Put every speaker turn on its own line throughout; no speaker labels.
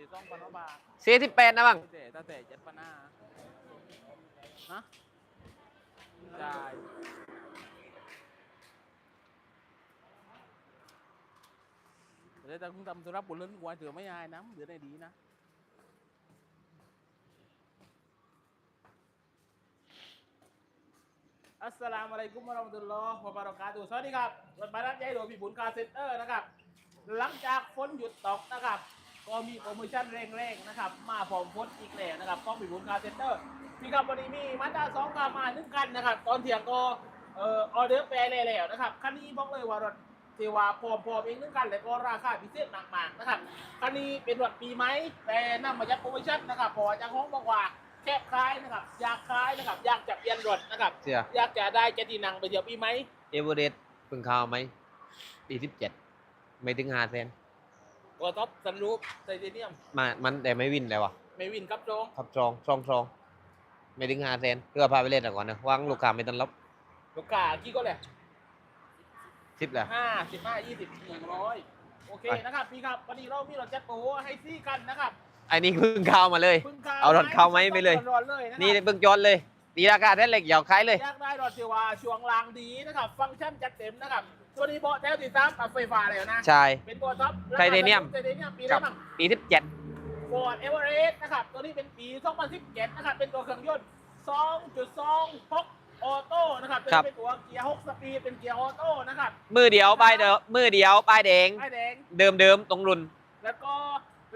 หรือต้องพันบาท
เสียที่แปดนะบ้าง
แต่ตั้งแต่เจ็ดปันห้าฮะจ่ายเดี๋ยวแต่คุณทำธุระบุญเล่นกวนเถือไม่ยายนะเดี๋ยวได้ดีนะอัสสลามุอะลัยกุมวะเราะมะตุลลอฮ์วะบารอกาตุฮ์สวัสดีครับวันบารัตยายโดยพี่บุญคาร์เซ็นเตอร์นะครับ หลังจากฝนหยุดตกนะครับ ก็มีโปรโมชั่นแรงๆนะครับ มาพร้อมฝนอีกแล้วนะครับต้องพี่บุญคาร์เซ็นเตอร์พี่ครับวันนี้มีมาด้าสองกามาหนึ่งคันนะครับ ตอนเที่ยงก็เอ่อออเดอร์แปรแล้วนะครับคันนี้บอกเลยว่ารถเทวาพร้อมๆเองหนึ่งคันแล้วก็ราคาพิเศษมากๆนะครับคันนี้เป็นรถปีไหมแต่นำมาจากโปรโมชั่นนะครับเพราะว่าเจ้าของบอกว่าแค่คล้ายนะครับอยากคล้ายนะครับอยากจะเปลี่ยนรถนะครับ
เสีย
อยากจะได้เจดีนังไปเที่ยวปีไหม
เอเวอเรสต์เพิ่งเข้าไหมปีสิบเจ็ดไม่ถึงห้าแสน
ตัวท็อปซันรูปไทเทเนียม
มามันแต่ไม่วินแล้ววะ
ไม่วินครับโจง
ขับจองช่องช่องไม่ถึงห้าแสนเพื่อพาไปเล่นก่อนนะวางลูกค้าไม่ตันรับ
ลูกกากี่ก็เลย
สิบแหละ
ห้าสิบห้ายี่สิบหนึ่งร้อยโอเค
ไป
นะครับพี่ครับวันนี้เรามีรถแจ็คโปให้ซี่กันนะครับ
ไอ้นี่เพิ่งเข้ามาเลย
พึ่งข้
เอารถเข้าไหมไปเลย
ร้อนๆเลยะครับ
นี่เพิ่งจอดเลยตีราคาแท้เหล็กเหยาวขายเลย
อยากได้รถเซวาช่วงล่างดีนะครับ ฟังก์ชันจัดเต็มนะครับ ตัวนี้เบาะแถวติดตามกับไฟฟ้าแล้วนะ
ใช่
เป็นตัวท็อป
ไทเทเนียม
ไทเทเนียมปี
ครั
ละ
บ
มั้ง
ปีสิบเจ็ด
ฟอร์ดเอเวอเรสต์นะครับ ตัวนี้เป็นปี 2017 นะครับ เป็นตัวเครื่องยนต์ 2.2พกออโต้นะครับตัวนี้เป็นตัวเกียร์ 6 สปีด เป็นเกียร์ออโต้นะครับ
มือเดียวป้ายเดิม มือเดียวป้ายแดง
ไฟแดง
เดิมเดิมตรงรุ่น
แล้วก็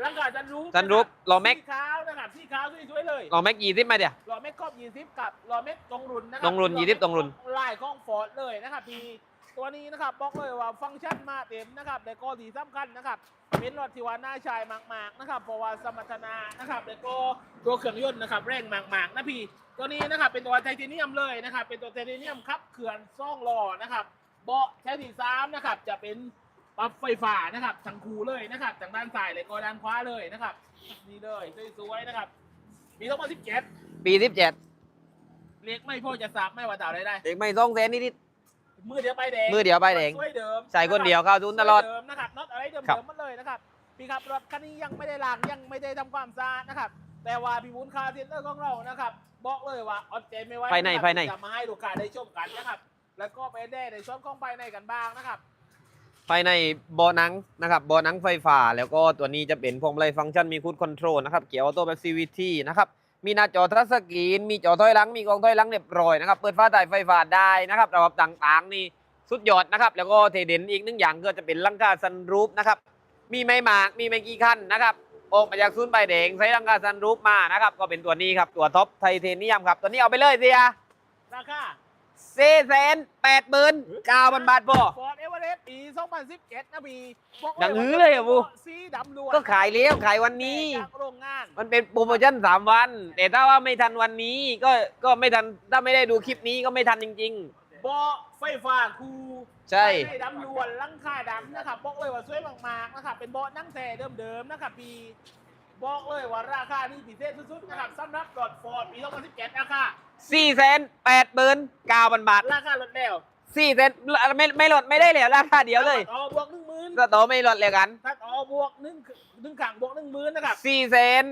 ร่างกายจันรูป
ซันรูปล้อแม็ก
สีขาวนะครับสีขาวสวยๆเลย
รอแม็กยี่สิบมาเดี๋ยว
ล้อแม็กครอบ20กับล้อแม็กตรงรุ่นนะครั
ตรงรุ่น20ตรงรุ่น
ลายของฟอร์ดเลยนะครับพี่ ตัวนี้นะครับบอกเลยว่าฟังก์ชันมาเต็มนะครับแต่ก็ที่สำคัญนะครับเป็นรถที่ว่าน่าใช้มาก ๆนะครับเพราะว่าสมรรถนะนะครับแล้วก็ตัวเครื่องยนต์นะครับแรงมากๆนะพี่ตัวนี้นะครับเป็นตัวไทเทเนียมเลยนะครับเป็นตัวไทเทเนียมครับเขื่อนซ่องล้อนะครับเบาะแถวที่สามนะครับจะเป็นปรับไฟฟ้านะครับทั้งคูเลยนะครับทางด้านซ้ายเลยก็ด้านขวาเลยนะครับนี่เลยสวยๆนะครับปี2017
ปีสิบเจ็ด
เล็กไม่พอจะสับไม่ว่าต่าได้ได้
เด็กไม่สองแสนนิด
มือเดียวไปแดง
มือเดียวป้ายแดง
สวยเดิม
ใส่คนเดียวเข้าทุนตลอด
สวยเดิมนะครับน็อตอะไรเดิม
ครับ
เดิมมันเลยนะครับ พี่ครับรถคันนี้ยังไม่ได้ล้างยังไม่ได้ทำความสะอาดนะครับ แต่ว่าพี่วุ้นคาร์เซ็นเตอร์ของเรานะครับบอกเลยว่าอดใจไม่ไหว
ภายในะ
ครับ
ภายใน
จะมาให้ลูกค้าได้ชมกันนะครับ แล้วก็ไปได้ในช่วงของภายในกันบ้างนะครับ
ภายในเบาะหนังนะครับเบาะหนังไฟฟ้า แล้วก็ตัวนี้จะเป็นพวงมาลัยฟังก์ชันมีคูดคอนโทรลนะครับ เกียร์ออโต้แบบ CVT นะครับ มีหน้าจอทัชสกรีน มีจอถอยหลัง มีกองถอยหลังเรียบร้อยนะครับ เปิดฟ้าใต้ไฟฟ้าได้นะครับ ระบบต่างๆ นี่สุดยอดนะครับ แล้วก็เทเด่นอีกหนึ่งอย่างก็จะเป็นลังกาซันรูปนะครับ มีไม่มาก มีไม่กี่ขั้นนะครับออกมาจากศูนใบแดงใช้ลังกาซันรูปมานะครับ ก็เป็นตัวนี้ครับ ตัวท็อปไทเทเนียมครับ ตัวนี้เอาไปเลยเสีย
ราคา
เซแสนแปดหมื่นเก้าพันบาทพอ
ฟอร์ดเอเวอเรสต์ปี2017นะพี่บอก
ดังหื้อเลยอะบู
สีดำล้วน
ก็ขายเลี้ยวขายวันนี้
จากโรงงาน
มันเป็นโปรโมชั่นสามวัน แต่ถ้าว่าไม่ทันวันนี้ก็ก็ไม่ทันถ้าไม่ได้ดูคลิปนี้ก็ไม่ทันจริง
เบาะไฟฟ้าคู
ใช่
ไม่ดำล้วนหลังคาดำนะครับบอกเลยว่าสวยมากๆนะครับเป็นเบาะนั่งแท่เดิมๆนะครับพี่บอกเลยว่าราคานี่พิเศษสุดๆนะครับสำหรับรถฟอร์ดปี2017ราคา
ๆ สี่แสนแปดหมื่นเก้าพันบาท
ราคาลดแล้ว
สี่แสนไม่ไม่ลดไม่ได้เลยราคาเดียวเลย
ต่อบวกหนึ่งหมื่น
สโตไม่ลดเลยกัน
ถ้าต่อบวกหนึ่งหนึ่งขังบวกหนึ่งหมื่นนะครับ
สี่แสน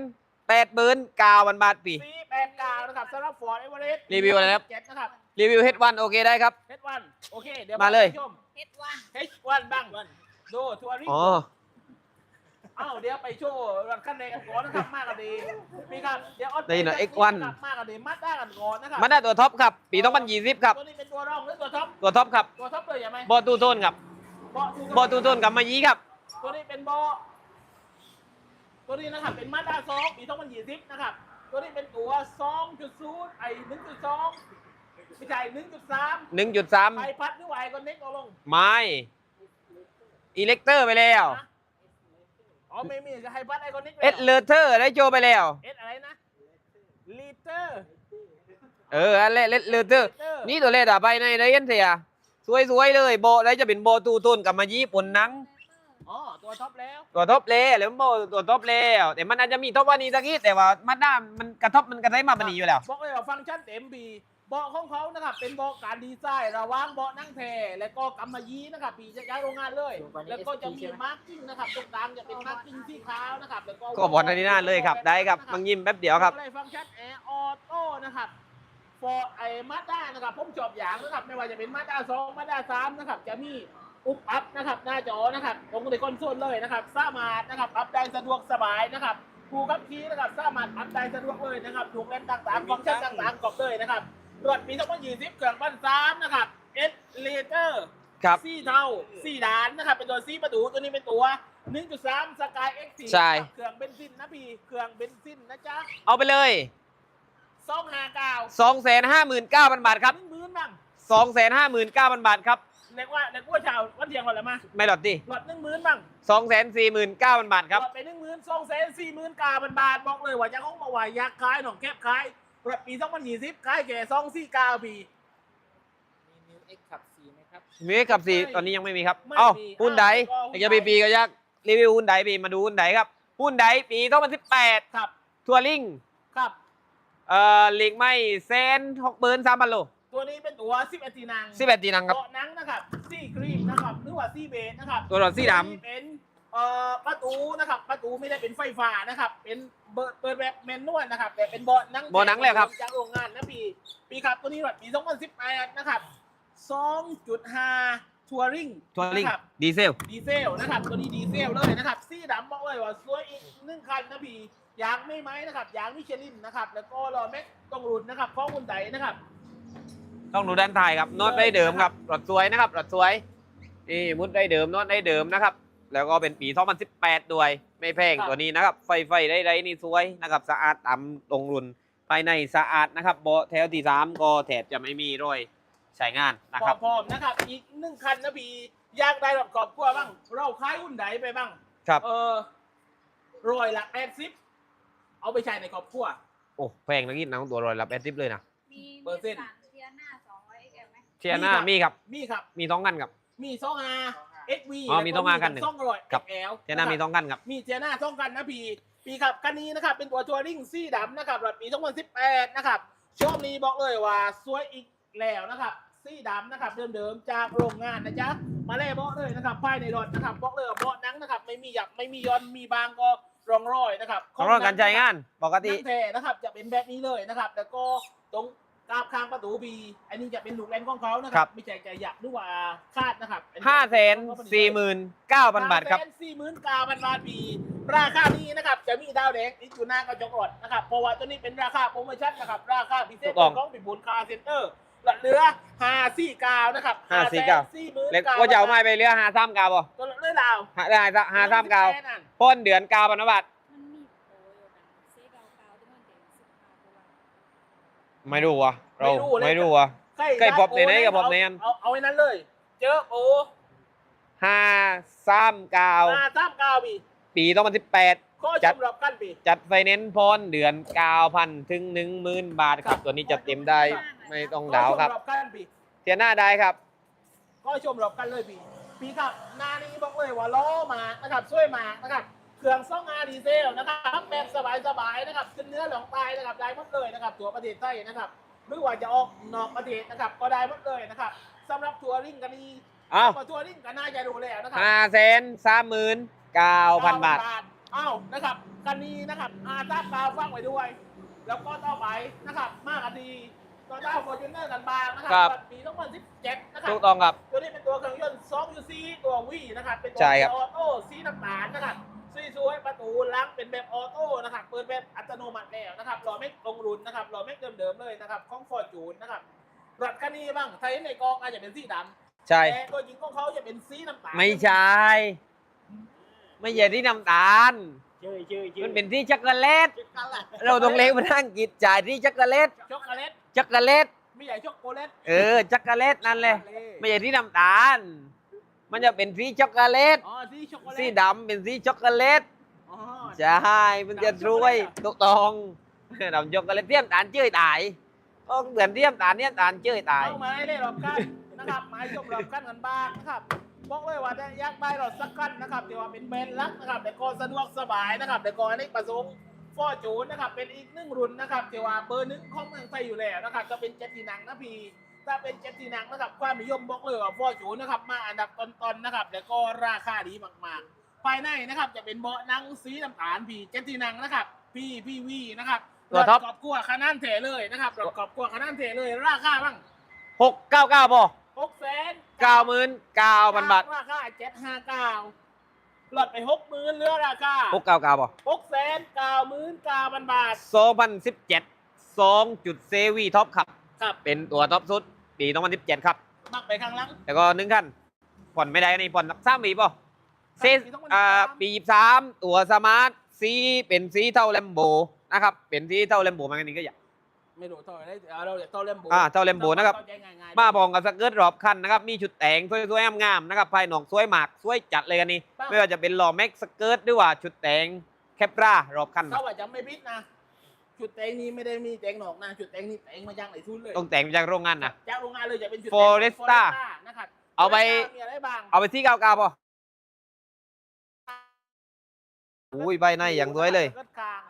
แปดหมื่นเก้าพันบาทปี
สี่แปดเก้านะครับสำหรับฟอร์ดเอเวอเรสต์
รีวิวอะไรนะครับ
เจ็ดนะครับ
รีวิวเฮดวันโอเคได้ครับ
เฮดวันโอเคเดี๋ยว
มาเลย
ชม
เฮ็ดว่า
เฮดวันบ้างดูทัวริง
อ๋อ
เอ้าเดี๋ยวไปโชว์รถคันในกันก่อนนะครับมากกันดีพี่ครับเดี๋ยวออด
ได้ยินเหรอ X1
ครับมากกันดีมัดได้กันก่อนนะครับ
มันได้ตัวท็อปครับ ปีต้องพันยี่สิบครับ
ตัวนี้เป็นตัวรองหรือตัวท็อป
ตัวท็อปครับ
ตัวท็อปเลยใช่ไหม
บอตูโทนครับ
เบาะทู
บอตูโทนกับมายีครับ
ตัวนี้เป็นเบาะตัวนี้นะครับเป็นมาด้าสองปี2020นะครับ ตัวนี้เป็นตัว2.0ไอ้1.2ไม่ใช่1.3
หนึ่งจุดสาม
ใบพัดหรือไหวก็เน็กเอาลง
ไม่อิเล็กเตอร์ไปแล้ว
นะ อ๋อไม่มีจะให้พัดไอคอนิก
เอสเลเทอร์ได้โจไปแล้ว
เอสอะไรนะลิเตอร์
เอออันเละเลเทอร์ นี่ตัวเล็ดอะไปในได้ยันเสียสวยๆเลยโบได้จะเป็นโบตูตุนกับมายีปุ่นหนัง
อ๋อตัวท็อปแล้ว
ตัวท็อปเล่หรือโบตัวท็อปเล่แต่มันอาจจะมีท็อปวันนี้สักทีแต่ว่ามันหน้ามันกระทบมันกระไทมาบันนี้อยู่แล้ว
บอกเลยว่าฟังก์ชันเต็มบีบ เบาะของเขานะครับเป็นเบาะการดีไซน์ระหว่างเบาะนั่งแพและก็กำมะยีนะครับปีจะย้ายโรงงานเลย แล้วก็จะมีมาร์กิ้งนะครับตรงกลางจะเป็นมาร์กิ้งสีขาวนะครับแล้วก็
ก็บอลในนี้น่าเลยครับได้ครับมังยิ้มแป๊บเดียวครับ
อะไรฟังก์ชันแอร์ออโต้นะครับฟอร์ไอมาด้านะครับผมจอบอย่างนะครับไม่ว่าจะเป็นมาด้าสองมาด้าสามนะครับจะมีอุปอัพนะครับหน้าจอนะครับตรงในคอนโซลเลยนะครับสามารถนะครับอัพได้สะดวกสบายนะครับผู้ขับขี่นะครับสามารถอัพได้สะดวกเลยนะครับถูกเล่นต่างๆฟังก์ชันต่างๆกรอบเลยนะครับ รถปี2020เครื่องปั้นสามนะครับเอสเลเตอร์
ครับ
สี่เท่าสี่ด่านนะครับ เป็นตัวสี่ประตูตัวนี้เป็นตัว 1.3 สกายเอ็กซ์
ใช่
เครื่องเบนซินนะพี่เครื่องเบนซินนะจ๊ะ
เอาไปเลย
สองห้าเก้า
259,000 บาทครับ
หนึ่งหมื่นบ้าง
259,000 บาทครับ
เรียกว่าเรียกว่าชาววันเทียงก่อนละมา
ไม่หลอดดิ
หลอดหนึ่งหมื่นบ้าง
249,000 บาทครับ
หลอดไปหนึ่งหมื่นสองแสนสี่หมื่นกาพันบาทบอกเลยว่าจะห้องมาว่าอยากขายหนองแคบขาย หลอดปีสองพันยี่สิบขายแก่สองสี่เก้าปี
มีมิวเอ็กขับสีไหมครับ
มีกับสีตอนนี้ยังไม่มีครับ
ไม่
เอ้า
มี
หุ้นได
อ้าว
อยากจะปีปีก็อยากรีวิวหุ้นไดปีมาดูหุ้นไดครับหุ้นไดปี2018
ครับ
ทัวริง
ครับ
เอ่อลีกไม่เซนหกหมื่นสามพันโล
ตัวนี้เป็นตัวสิบเอ็ดตีนัง
สิบเอ็ดตีนังครับ
เบาะหนังนะครับซี่ครีมนะครับหรือว่าซี่เบสนะครับ
ตัวหลอดสีด
นี้เป็น เอ่อประตูนะครับประตูไม่ได้เป็นไฟฟ้านะครับ เป็นเปิดเปิดแบบแมนนวลนะครับ แต่เป็นเบาะหนัง
เบาะหนังเลยครับ
จากโรงงานนะปีปีครับตัวนี้แบบปี2018นะครับ2.5ทัวริง
ทัวริง
นะครับ
ดีเซล
ดีเซลนะครับ ตัวนี้ดีเซลเลยนะครับสีดำบอกเลยว่าสวยอีกหนึ่งคันนะพี่ยางไม่ไหมนะครับยางมิชลินนะครับ แล้วก็รอแม็กต้องรุนนะครับข้อมูลไดนะครับ
ต้องดูด้านท้ายครับน็อตได้เดิมครับรถสวยนะครับรถสวยนี่มุดได้เดิมน็อตได้เดิมนะครับ แล้วก็เป็นปี 2018 ด้วย ไม่แพง
ครับ
ตัวนี้นะครับ ไฟไฟได้ได้นี่สวยนะครับ สะอาดต่ำตรงรุ่น ภายในสะอาดนะครับเบาะแถวที่สามก็แถบจะไม่มีรอยใช้งานนะครับ
พร้อมๆนะครับ อีกหนึ่งคันนะพี่อยากได้แบบกรอบกลัวบ้าง เราคล้ายหุ้นไดไปบ้าง
ครับ
เออรอยละแปดสิบเอาไปใช้ในครอบครัว
โอ้แพงนะกินนะตัวรอยรับแอดทิปเลยนะ
มี
เปอร์เซ็นต์
นิสสันเทียน่า200 XL ไหม
เทียน่า
มีครับ
มีครับ
มีครับ
มีท้องกันครับ
มีซองอา เอ็กวี
อ๋อมีต้องมากันหนึ่ง
ซองรอย
ครับ
แอล
เทียน่ามีท้องกันครับ
มีเทียน่าซองกันนะพี่ปีครับคันนี้นะครับ เป็นตัวทัวริงสีดำนะครับรถปี2018 นะครับช่วงนี้บอกเลยว่าสวยอีกแล้วนะครับสีดำนะครับเดิมๆจากโรงงานนะจ๊ะมาเล่เบาะเลยนะครับภายในรถนะครับบอกเลยว่าเบาะหนังนะครับ ไม่มีหยับไม่มีย้อนมีบางก็รองรอยนะครับ
ของรถการใช้งานปกติ
นั่งแท้นะครับจะเป็นแบบนี้เลยนะครับ แล้วก็ตรง กราบข้างประตูบี อันนี้จะเป็นลูกเล่นของเขานะค
ครั
รับไม่ใช่จะหยับหรือว่าคาดนะครับ
ห้าแสนสี่หมื่นเก้าพันบาทครับ
สี่หมื่นเก้าพันบาทปีราคานี้นะครับ จะมีดาวแดงติดอยู่หน้ากระจกรถนะครับเพราะว่าตัวนี้เป็นราคาโปรโมชั่นนะครับ ราคาพิเศษ
ถูกต้อง
ของปิบุญคาร์เซ็นเตอร์เหลือห้าสี่เก้านะครับ
549
สี่หมื่น
เล็กว่าจะเอาไม้ไปเรือหาซ้ำกาวบ่
ตัวเลือดลาว
หาได้หาซ้ำกาวพ่นเดือนกาวพันบาท
มันมีโปรอยู่นะเซกาวกาวที่มันเด็กสิบห้าตัว
ไม่รู้วะเรา
ไม่รู้เลย
ไม่รู้วะ ใกล้พบในไหนกับพบในนั้น
เอาเอาไว้นั้นเลย เจอโอ้
ห้าซ้ำกาว
มาซ้ำเก้าปี
ปีต้องมันสิบแปด
ก็
จั
ช
ด
มรอบกันปี
จัดไฟแนนซ์พ่นเดือนเก้าพันถึงหนึ่งหมื่นบาทครับ ตัวนี้จัดเต็มได้ไม่ต้องดาวครับ
ก็ชมรอบกันปี
เทียหน้าได้ครับ
ก็ชมรอบกันเลยปีปีครับหนานี้บอกเลยว่าล้อมานะครับช่วยมานะครับ เครื่องซ่องอาดีเซลนะครับแบบสบายๆนะครับขึ้นเนื้อหลงตายนะครับได้หมดเลยนะครับตัวประเทศไทยนะครับหรือว่าจะออกนอกประเทศนะครับก็ได้หมดเลยนะครับสำหรับทัวริงกันนี้
เอ้า
ทัวริงกันน่าจะรู้แล้วนะครับ
ห้าแสนสามหมื่นเก้าพันบาท
เอ้านะครับกันนี้นะครับอาตาปาวฟังไว้ด้วย แล้วก็ต่อไปนะครับมากกันดีต่อต้าฟอร์จูเนอร์กันบางนะค
ครั
รับ ปี2017นะครับ
ถูกต้องครับ
ตัวนี้เป็นตัวเครื่องยนต์2 UC ตัววีนะครับ เป็นตัว
ใช่ครับ
ออโต้สีน้ำตาลนะครับ สวยๆประตูล้างเป็นแบบออโต้นะครับเปิดแบบอัตโนมัติแล้วนะครับรอไม่ลงรุนนะครับรอไม่เดิมๆเลยนะครับของฟอร์จูนนะครับรถคันนี้บ้างไทยในกองอาจจะเป็นสีดำ
ใช่
แต่ตัวจริงของเขาจะเป็นสีน้ำตาล
ไม่ใช่ ไม่ใช่ที่น้ำตาล
ชื่อชื่อชื่อ
มันเป็นที่ช็อกโกแลต
ช็อกโกแลต
เราต้องเลี้ยงมันอังกฤษจ่ายที่ช็อกโกแลต
ช็อกโกแลต
ช็อกโกแลต
ไม่ใหญ่ช็อกโกแลต
เออช็อกโกแลตนั่นแหละไม่ใช่ที่น้ำตาล มันจะเป็นสีช็อกโกแลต
อ๋อสีช็อกโกแลต
สีดำเป็นสีช็อกโกแลต
อ๋อ
ใช่มันจะรวยถูกต้องดำช็อกโกแลตเทียมตาลเจ้ยตายโอ้เหมือนเทียมตาลเนี่ยตาลเจ้ยตาย
เอามาให้ได้รอบกันนะครับมาให้ชมรอบกันกันบ้างนะครับบอกเลยว่าจะอยากได้รถสักคันนะครับที่ว่าเป็นแบรนด์ลักนะครับแต่ก็สะดวกสบายนะครับแต่ก็อันนี้ประสงค์ฟอร์จูนนะครับเป็นอีกหนึ่งรุ่นนะครับที่ว่าเบอร์หนึ่งของเมืองไทยอยู่แล้วนะครับก็เป็นเจ็ดทีนังนะพี่ ถ้าเป็นเจ็ดทีนังนะครับความนิยมบอกเลยว่าฟอร์จูนนะครับมาอันดับต้นๆนะครับ แล้วก็ราคาดีมากๆ ภายในนะครับจะเป็นเบาะหนังสีน้ำตาลพี่เจ็ดทีนังนะครับ พี่พี่วีนะครับ
ตัวท็อป
รถกอบกลัวขนาดเทเลยนะครับรถกอบกลัวขนาดเทเลย ราคาบ้าง
หกเก้าเก้าพอ
หกแสน
เก้าหมื่นเก้าพันบาท
ราคาเจ็ดห้าเก้าลดไปหกหมื่นเหลือราคา
หกเก้าเก้าพอ
หกแสนเก้าหมื่นเก้าพันบาท
สองพันสิบเจ็ดสองจุดเซวีท็อปครับ
ครับ
เป็นตัวท็อปสุด ปีสองพันสิบเจ็ดครับ
มักไปข้างหลัง
แล้วก็หนึ่งคันผ่อนไม่ได้นี่ผ่อนสักสามปีป่ะเซ
ปี2023
อ่าปีสามตัวสมาร์ทสีเป็นสีเท่าแลมโบนะครับเป็นสีเท่าแลมโบมันกันนี่ก็อยาก
ไม่รู้เท่าไหร่เอาเราเดี๋ยวเท่าเล่มโบ
อ่าเท่า Lambo นะครับ
เข้าใจง่ายๆ
มาพร้อมกับสเกิร์ตรอบคันนะครับมีชุดแต่งสวยๆงามๆนะครับภายนอกสวยมากสวยจัดเลยกันนี่
ป้า
ไม่ว่าจะเป็นล้อแม็กสเกิร์ตหรือว่าชุดแต่งแคปรารอบคัน
ถ้าว่าจะไม่พิษนะ จุดแต่งนี้ไม่ได้มีแต่งหนอกนะจุดแต่งนี้แต่งมาจากไหนทุนเลย
ต้องแต่งมาจากโรงงานนะ
จากโรงงานเลยจะเป็นจุด
Foresta
นะครับ
เอาไป
มีอะไรบ้าง
เอาไปที่เก้าเก้าป่ะอุ้ยใบในอย่างสวยเลย
รถกลาง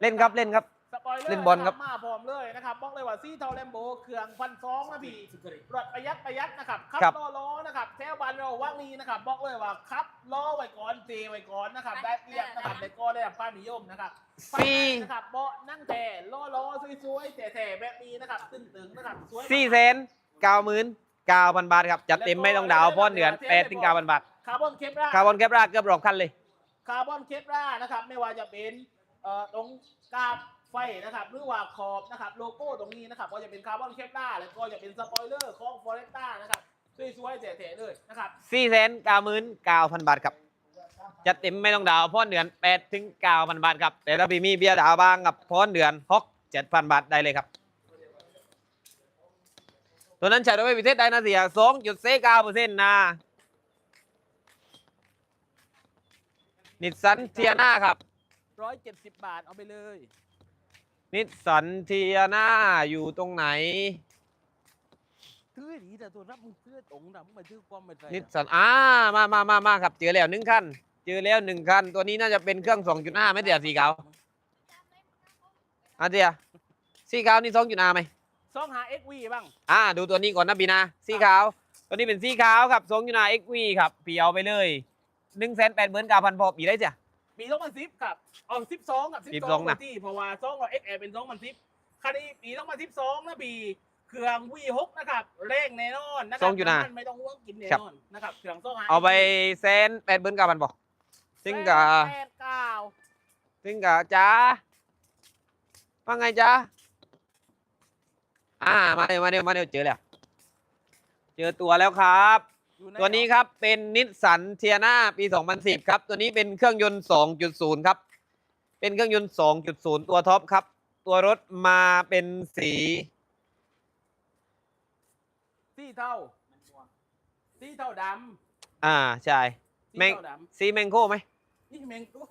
เล่นครับเล่นครับ
สปอย เลอร์
เล่นบอลครับ
มาพร้อมเลยนะครับบอกเลยว่าซีเทาแลมโบเครื่องพันสองนะพี่รถประหยัดประหยัดนะครับขับล้อล้อนะครับแถวบ้านเราว่างนี้นะครับบอกเลยว่าขับล้อไว้ก่อนเจไว้ก่อนนะครับได้เรียบนะครับได้ก็ได้รับความนิยมนะครับ
ฟรี
นะครับเบาะนั่งแต่ล้อล้อสวยๆแถ่ๆแบบนี้นะครับตึงๆนะครับสวย
สี่เซนเก้าหมื่นเก้าพันบาทครับจัดเต็มไม่ต้องดาวน์พ่อเดือนแปดถึงเก้าพันบาท
คาร์บอนเคปรา
คาร์บอนแคปราเกือบรอบคันเลย
คาร์บอนเคปรานะครับไม่ว่าจะเป็นเอ่อตรงกราบ ไฟนะครับหรือว่าขอบนะครับโลโก้ตรงนี้นะครับก็จะเป็นคาร์บอนเคปราแล้วก็จะเป็นสปอยเลอร์ของฟอเรสต้านะครับสวยๆแถ่ๆเลยนะครับ
สี่แสนเก้าหมื่นเก้าพันบาทครับจัดเต็มไม่ต้องดาวน์พ่อเดือนแปดถึงเก้าพันบาทครับแต่ถ้าพี่มีเบียร์ดาวบ้างกับพ่อเดือนหกเจ็ดพันบาทได้เลยครับตัวนั้นใช้โดยพิเศษได้นะเสียสองจุดเเก้าเปอร์เซ็นต์นะนิสสันเทียนาครับ
170บาทเอาไปเลย
นิสสันเทียนาอยู่ตรงไหน
ซื้อดีแต่ตัวรับมึงซื้อตรงนะมึงมาซื้อความไม่ใส่
นิสสันอ่ามามามามาครับเจอแล้วหนึ่งคันเจอแล้วหนึ่งคันตัวนี้น่าจะเป็นเครื่อง2.5ไม่เดียสีขาวอะเดียสีขาวนี่2.5ไหม
ซองหา XV บ้าง
อ่า ดูตัวนี้ก่อนนะบีนาสีขาว ตัวนี้เป็นสีขาวครับ2.5 XV ครับปีเอาไปเลย1 8 9 0 0 0พอปีได้จ้ะ
ปี2010ครับเอา12กับ
12
12
นะ
ที่เพราะว่า2กับ XL เป็น2010คันนี้ปี2012นะปีเครื่อง V6 นะครับเร่งแน่นอนนะครั
2.5
มันไม่ต้องห่วงกินแน่นอนนะครับเครื่องซองหา
เอาไปแสนแปดหมื่นเก้าพันพอซึ่งกะ
แปดเก้า
ซึ่งกะจ้าว่าไงจ้าอ่ามาเร็วมาเร็วมาเร็วเจอแล้ว เจอตัวแล้วครับ
อยู่ใตั
วนี้ครับเป็นนิสสันเทียนาปี 2010 ครับ ตัวนี้เป็นเครื่องยนต์ 2.0 ครับ เป็นเครื่องยนต์ 2.0 ตัวท็อปครับ ตัวรถมาเป็นสี
สีเท่าสีเท่าด
อ่าใช่ำ
สี
แม่ง
เท่าด
สีแมงโคไหมำ
นี่แมงโก้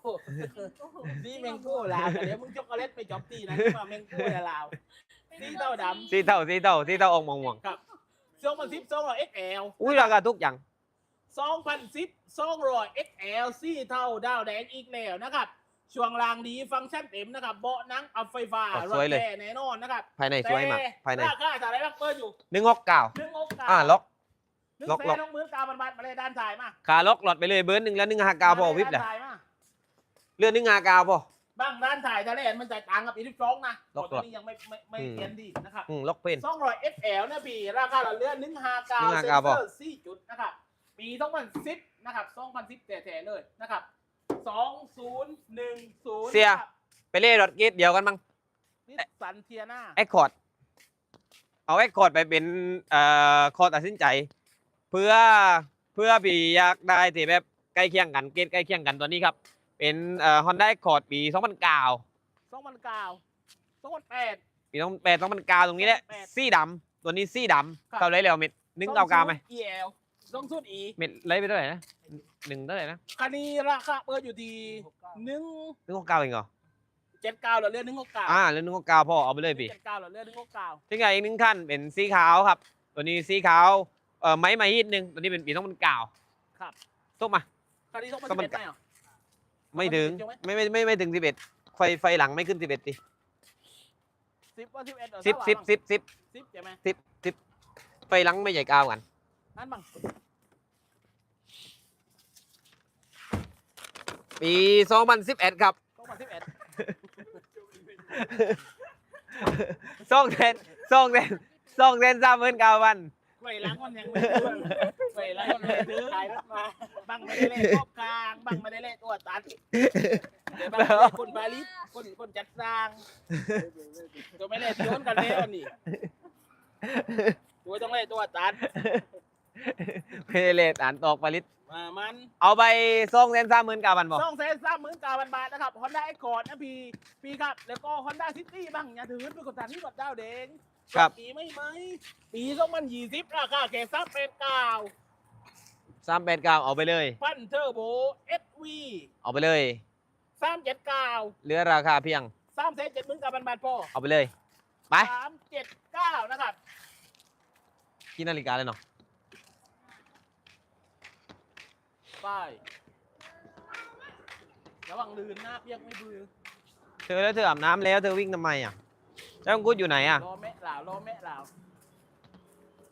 สีแมงโก้ลาวแต่เดี๋ยวมึงช็อกโกแลตไปจอบตีนะที่ว่าแมงโก้ลาวสีเท่าดำ
สีเท่าสีเท่าสีเท่าออกม่วง
ครับ 2010 200 XL
ๆอุ้ยราคาทุกอย่าง
2010 200 XL ซี่เท่าดาวแดงอีกแล้วนะครับ ช่วงล่างดีฟังก์ชันเต็มนะครับ เบาะหนังอัพไฟฟ้า
อะ
ร
ส
ถ
วยเลย
แท้แน่นอนนะครับ
ภายในสวยมากภายใน
ราคาเท่าไหรบ้างเปิดอยู่
หนึ่งหกเก้า
หนึ่งอกา
อ่าล็อก
หนึ่ง
ล็อก
แส
ล็อก
นน้องมือเก้าพันบาทมาเลยด้านซ้ายมา
ขาล็อกหลอดไปเลยเบอร์หนึ่งแล้วหนึ่งห้าเก้าพอวิบแหละ
ด้านซ้ายมา
เรือหนึ่งห้าเก้าพอ
บ้างด้านถ่ายทะเลมันจะต่างกับอีลิฟร้องนะ
ล็อก
ตัวนี้ยังไม่ไม่ไม่
อืม
เขียนดีนะครับ
อืมล็อกเป็น
200 XL นะพี่ราคาเราเลื่อน159
159
เซนเซอร์สี่จุดนะครับปี2010นะครับ2010แท้ๆเลยนะครับ2010
เสียไปเล่รถเกตเดียวกันมั้ง
นิสสันเทียนา
แอคคอร์ดเอาแอคคอร์ดไปเป็นเอ่อข้อตัดสินใจ เพื่อเพื่อพี่อยากได้ที่แบบใกล้เคียงกันเกตใกล้เคียงกันตัวนี้ครับ เป็นเอ่อฮอนด้าแอคคอร์ดปี2009
2009 2008
ปี2008 2009ตรงนี้แหละ
2008
สีดำตัวนี้สีด
ครับำ
เท่าไรแล้วเม็ดหนึ่งเก้าเก้าไหม
EL ต้องสุด E
เม็ดไรไปเท่าไหร่นะหนึ่งเท่าไหร่นะ
คันนี้ราคาเปิดอยู่ที่1
หนึ่งหกเก้าเองเหรอ
79เราเลื่อน169
อ่าแล้วหนึ่งหกเก้าพ่อเอาไปเลยพี่
79เราเลื่อน169
ที่ไงอีกหนึ่งขั้นเป็นสีขาวครับ ตัวนี้สีขาวเอ่อไม้ไม้ฮิตหนึ่งตัวนี้เป็นปีต้องมันเก่า
ครับ
ส้มมา
คันนี้ต้องมา
ก็มัน
11ไหมอะ
ไม่ถึง
ใช่ไหม
ไม่ไม่ไม่ไม่ถึงสิบเอ็ดไฟไฟหลังไม่ขึ้นสิบเอ็ดที
สิบว่าสิบเอ็ด
สิบสิบสิบสิบ
สิบใช่ไหม
สิบสิบไฟหลังไม่ใหญ่กาวกัน
นั่นบัง
ปีสองพันสิบเอ็ดครับ
ต้องมาสิบเอ็ด
สองแสนสองแสนสองแสนสามหมื่นเก้าพัน
ไว้หล้างมันยังไม่ถึงไว้หล้างมันไม่ถึง
ขายรถมา
บังไม่ได้เล่นรอบกลางบังไม่ได้เล่นตัวตัดเดี๋ยวบังเป็นคนบาลิสคนคนจัดสร้างตัวไม่เล่นโยนกันแล้วนี่ตัวต้องเล่นตัวตัด
ไม่ได้เลทอ่านตอกผลิต
มามัน
เอาไปสองแสนสามหมื่นเก้าพันบอก
สองแสนสามหมื่นเก้าพันบาทนะครับ Honda Accord นะพี่พี่ครับ แล้วก็ Honda City บ้างอย่าถือเป็นคนตัดที่กับดาวเด้ง
ครับ
ปีไม่ไหมปีสองพันยี่สิบราคาแค่สามเป็นเก้า
สามแปดเก้าเอาไปเลย
พันเทอร์โบเอสวี
เอาไปเลย
สามเจ็ดเก้า
เหลือราคาเพียง
สามแสนเจ็ดหมื่นเก้าพันบาทพอ
เอาไปเลย ไป
สามเจ็ดเก้านะครับ
กินนาฬิกาเลยเนาะ
ไประวังลื่นนะเปียกไม่บือ
เธอแล้วเธออาบน้ำแล้วเธอวิ่งทำไมอะ เจ้าองกุดอยู่ไหนอะ
รอแม่เหล่ารอแม่เหล่า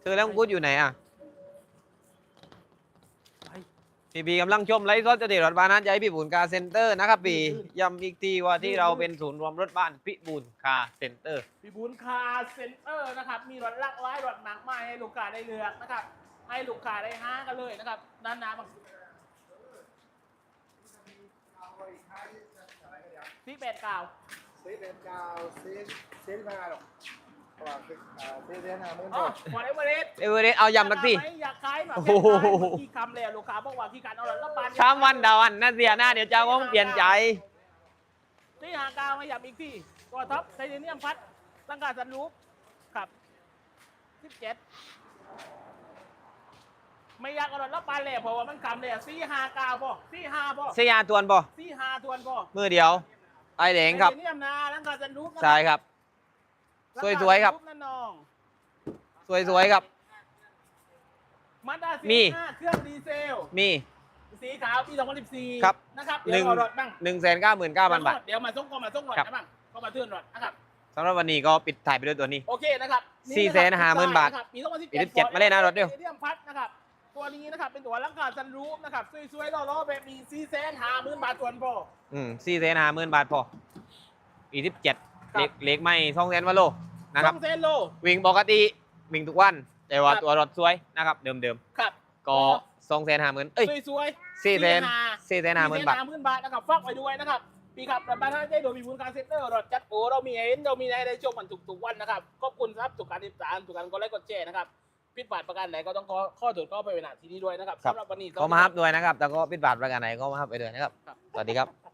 เธอแล้วองกุดอยู่ไหนอะ
ไป
พี่บีกำลังชมไลฟ์สดจะติดรถบ้านนั้นใจพี่บุญคาร์เซ็นเตอร์นะครับพี่ย้ำอีกทีว่าที่เราเป็นศูนย์รวมรถบ้านพี่บุญคาร์เซ็นเตอร์
พี่บุญคาร์เซ็นเตอร์นะครับ มีรถหลักร้อยรถหนักมากให้ลูกค้าได้เลือกนะครับ ให้ลูกค้าได้ห้ากันเลยนะครับด้านหน้าบางที่แปดเก้า
ซื้อเป็นกาวซื้อซื้อมาหรอกเพราะว่าซื้ออ่าซื้อเดือนห้าหมื่น
อ๋อ
บาท
พอได้เมล็ด
เอเวอเรสต์เอายำสักที
อยากขายแบบ
โอ้โห
ที่คำเลยอะลูกค้าบอกว่าที่การเอาละบาท
ข้ามวันดาวันน่าเสียหน้าเดี๋ยวเจ้าก็เปลี่ยนใจ
ที่หากาวมาย้ำอีกที่ตัวท็อปไทเทเนียมพัดร่างกายสันรูปครับสิบเจ็ดไม่อยากเอาละบาทเลยเพราะว่ามันคำเลยอะสี่ห้ากาวพอสี่ห้าพอ
เสียตวนบ่
สี่ห้าทวนพอ
มือเดียว ไอแดงครับ
เนียมนะร่างกาสันรูปนะ
ใช่ครับ สวยๆครับา
งกายสันปนั่นน้อง
สวยครับ
มาด้า
มี
สี่ห้าเครื่องดีเซล
มี
สีขาวปี2014
ครับ
นะครับ
หนึ่
เดี๋ยว
ง
เอารถบ้าง
หนึ่งแสนเก้าหมื่นเก้าพันบาท
เดี๋ยวมาส่งก็มาส่งรถ
ครับ
นะบ้างก็มาเทือนรถนะครับ
สำหรับวันนี้ก็ปิดถ่ายไปด้วยตัวนี้
โอเคนะครับ
สี่แสนห้าหมื่นบาทะ
ครับปี2017
ปี17มาเล่นนะรถเดียว
เดียมพัดนะครับ ตัวนี้นะครับ เป็นตัวลังคาซันรูฟนะครับสวยๆล้อๆแบบมีสี่แสนห้าหมื่นบาทส่วนพอ
อืมสี่แสนห้าหมื่นบาทพอปีที่เจ็ด
ครับ
เล็กเล็กไม่สองแสนวาโลนะครับ
สองแสนโล
วิ่งปกติวิ่งทุกวัน แต่ว่า
ครับ
ตัวรถสวยนะครับ เดิม
ครับ
ๆก็สองแสนห้าหมื่นเอ้ย
สวยๆ
สี่แสน
4
สี่แสนห้าหมื่นบาท
หมื่นบาทนะครับฝากไว้ด้วยนะครับปีครับรถบ้านท่านได้โดยมีบุญการเซ็นเตอร์รถจัดโอเรามีเห็นเรามีให้ได้ชมกันทุกๆวันนะครับขอบคุณครับทุกการติดตามทุกการกดไลค์กดแชร์นะครับ ผิดพลาดประการไหนก็ต้องขอข้อโทษก็ไปเวลาที่นี้ด้วยนะครับ
ครับ
สำหรับวันนี้
ก็มาฮับด้วยนะครับแต่ก็ปิดบาทประกันไหนก็มาฮับไปด้วยนะครับ
ครับ
สวัสดีครับ